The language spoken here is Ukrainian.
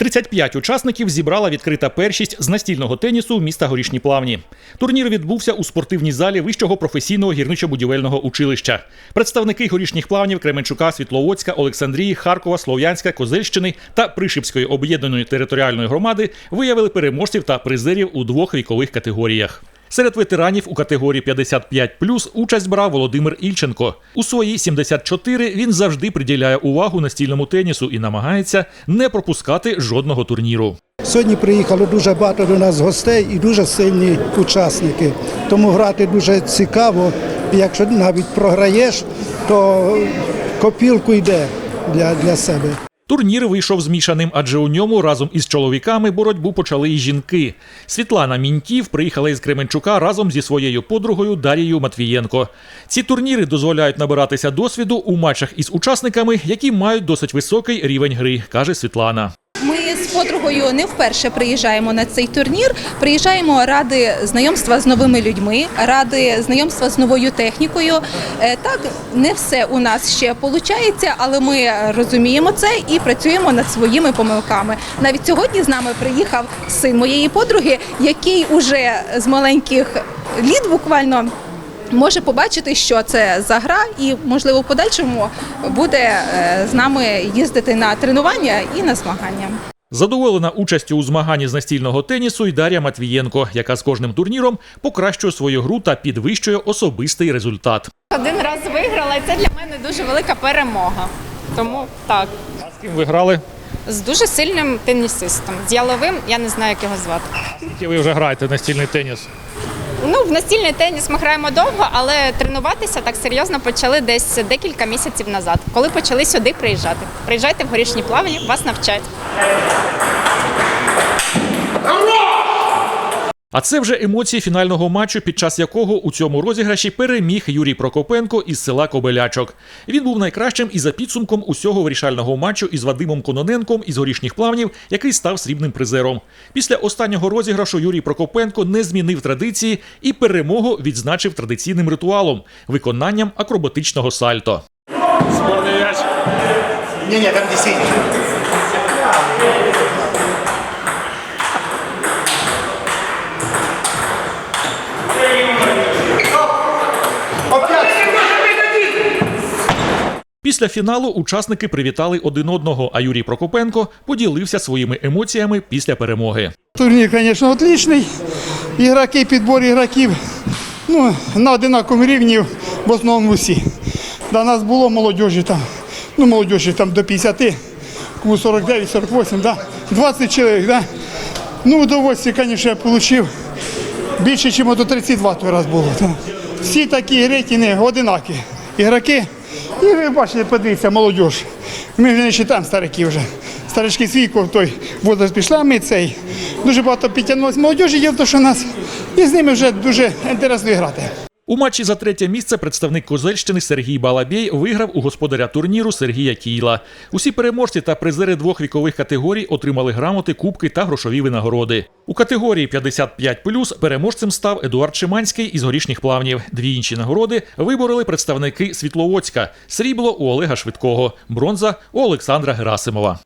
35 учасників зібрала відкрита першість з настільного тенісу міста Горішні Плавні. Турнір відбувся у спортивній залі вищого професійного гірничо-будівельного училища. Представники горішніх плавнів Кременчука, Світловодська, Олександрії, Харкова, Слов'янська, Козельщини та Пришипської об'єднаної територіальної громади виявили переможців та призерів у двох вікових категоріях. Серед ветеранів у категорії 55+, участь брав Володимир Ільченко. У свої 74 він завжди приділяє увагу настільному тенісу і намагається не пропускати жодного турніру. Сьогодні приїхало дуже багато до нас гостей і дуже сильні учасники. Тому грати дуже цікаво. Якщо навіть програєш, то копілку йде для, для себе. Турнір вийшов змішаним, адже у ньому разом із чоловіками боротьбу почали й жінки. Світлана Міньків приїхала із Кременчука разом зі своєю подругою Дарією Матвієнко. Ці турніри дозволяють набиратися досвіду у матчах із учасниками, які мають досить високий рівень гри, каже Світлана. Ми з подругою не вперше приїжджаємо на цей турнір. Приїжджаємо ради знайомства з новими людьми, ради знайомства з новою технікою. Е, Так, не все у нас ще виходить, але ми розуміємо це і працюємо над своїми помилками. Навіть сьогодні з нами приїхав син моєї подруги, який уже з маленьких літ буквально. Може побачити, що це за гра, і можливо в подальшому буде е, з нами їздити на тренування і на змагання. Задоволена участю у змаганні з настільного тенісу й Дар'я Матвієнко, яка з кожним турніром покращує свою гру та підвищує особистий результат. Один раз виграла, і це для мене дуже велика перемога. Тому так, А з ким ви грали? з дуже сильним тенісистом. З яловим, я не знаю, як його звати. Скільки ви вже граєте в настільний теніс? Ну, в настільний теніс ми граємо довго, але тренуватися так серйозно почали десь декілька місяців назад, коли почали сюди приїжджати. Приїжджайте в горішні плавні, вас навчать. А це вже емоції фінального матчу, під час якого у цьому розіграші переміг Юрій Прокопенко із села Кобелячок. Він був найкращим і за підсумком усього вирішального матчу із Вадимом Кононенком із горішніх плавнів, який став срібним призером. Після останнього розіграшу Юрій Прокопенко не змінив традиції і перемогу відзначив традиційним ритуалом виконанням акробатичного сальто. Мяч. Не-не, там не Після фіналу учасники привітали один одного, а Юрій Прокопенко поділився своїми емоціями після перемоги. Турнір, звісно, отличний. Ігроки, підбор ігроків ну, на одинаковому рівні в основному всі. До нас було молодіжі там, ну молодіжі там до 50, кому 49, 48, да? 20 чоловік. Да? Ну, удовольствие, звісно, я отримав більше, ніж до 32 той раз було. Да? Всі такі рейтинги одинакі. Ігроки. І ви бачите, подивіться, молодіж. Ми вже не вважаємо стариків вже. Старички свій той возраст пішла, ми цей. Дуже багато підтягнулося молодіжі, є в що нас. І з ними вже дуже інтересно грати. У матчі за третє місце представник Козельщини Сергій Балабєй виграв у господаря турніру Сергія Кійла. Усі переможці та призери двох вікових категорій отримали грамоти, кубки та грошові винагороди. У категорії 55+, переможцем став Едуард Шиманський із горішніх плавнів. Дві інші нагороди вибороли представники Світловодська. Срібло у Олега Швидкого, бронза у Олександра Герасимова.